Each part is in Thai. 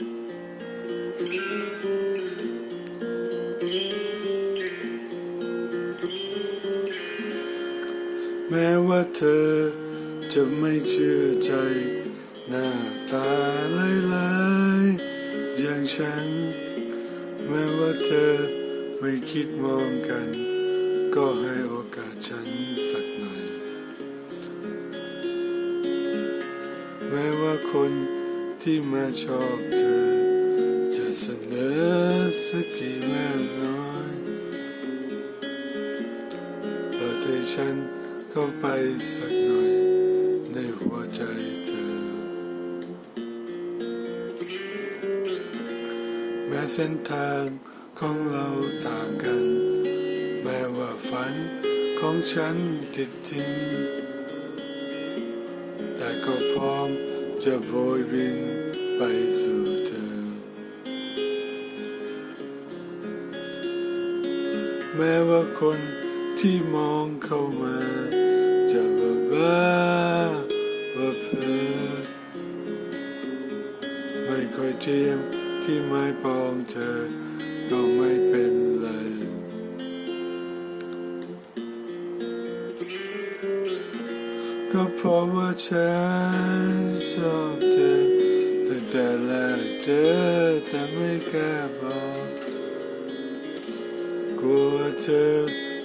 แม้ว่าเธอจะไม่เชื่อใจ หน้าตาลายๆอย่างฉัน แม้ว่าเธอไม่คิดมองกัน ก็ให้โอกาสฉันสักหน่อย แม้ว่าคน ที่มาชอบเธอ จะเสนอสักกี่มากน้อยเปิดให้ฉันเข้าไปสักหน่อย ในหัวใจเธอ แม้เส้นทางของเราต่างกัน แม้ว่าฝันของฉันติดทิ้งแต่ก็พร้อม จะโบยบินไปสู่เธอ แม้ว่าคนที่มองเข้ามา จะว่าบ้าว่าเพอไม่ค่อยเจียมที่ไม้ปองเธอ ก็เพราะว่าฉันชอบเธอตั้งแต่แรกเจอแต่ไม่กล้าบอกกลัวว่าเธอ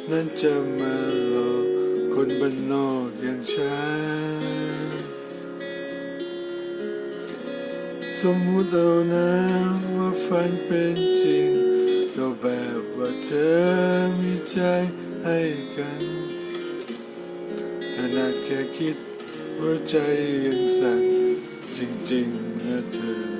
นั้นจะมาหลอกคนบ้านนอกอย่างฉัน สมมุติเอานะว่าฝันเป็นจริงก็แบบว่าเธอมีใจให้กัน ขนาดแค่คิดว่าใจยังสั่นจริงๆนะเธอ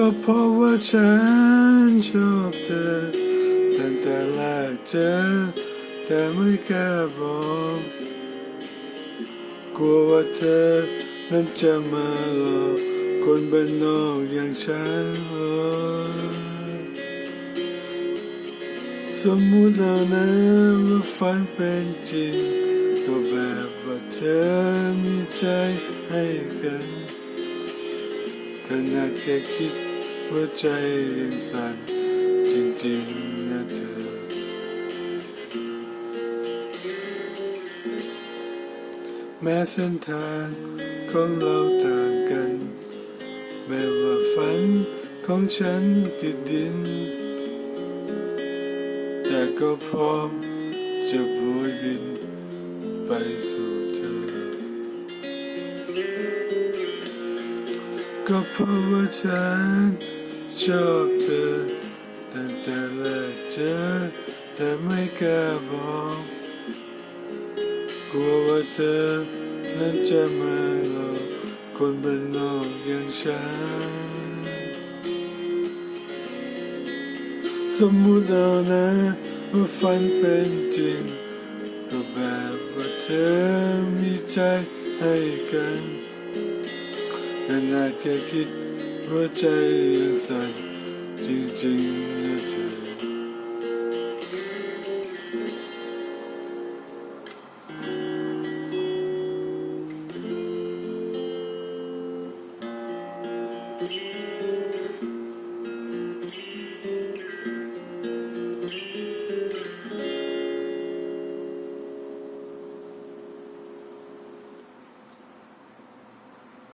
ก็เพราะว่าฉันชอบเธอตั้งแต่แรกเจอแต่ไม่กล้าบอกกลัวว่าเธอนั้นจะมาหลอกคนบ้านนอกอย่างฉันสมมุติแล้วนะว่าฝันเป็นจริงก็แบบว่าเธอมีใจให้กันขนาดแค่คิด ว่าใจยังสั่นจริงๆนะเธอ แม้เส้นทางของเราต่างกัน แม้ว่าฝันของฉันติดดิน แต่ก็พร้อมจะโบยบินไปสู่เธอ ก็เพราะว่าฉัน ชอบเธอตั้งแต่แรกเจอแต่ไม่กล้าบอกกลัวว่าเธอนั้นจะมาหลอกคนบ้านนอกอย่างฉันสมมุติเอานะว่าฝันเป็นจริงก็แบบว่าเธอมีใจให้กันขนาดแค่คิด ว่าใจยั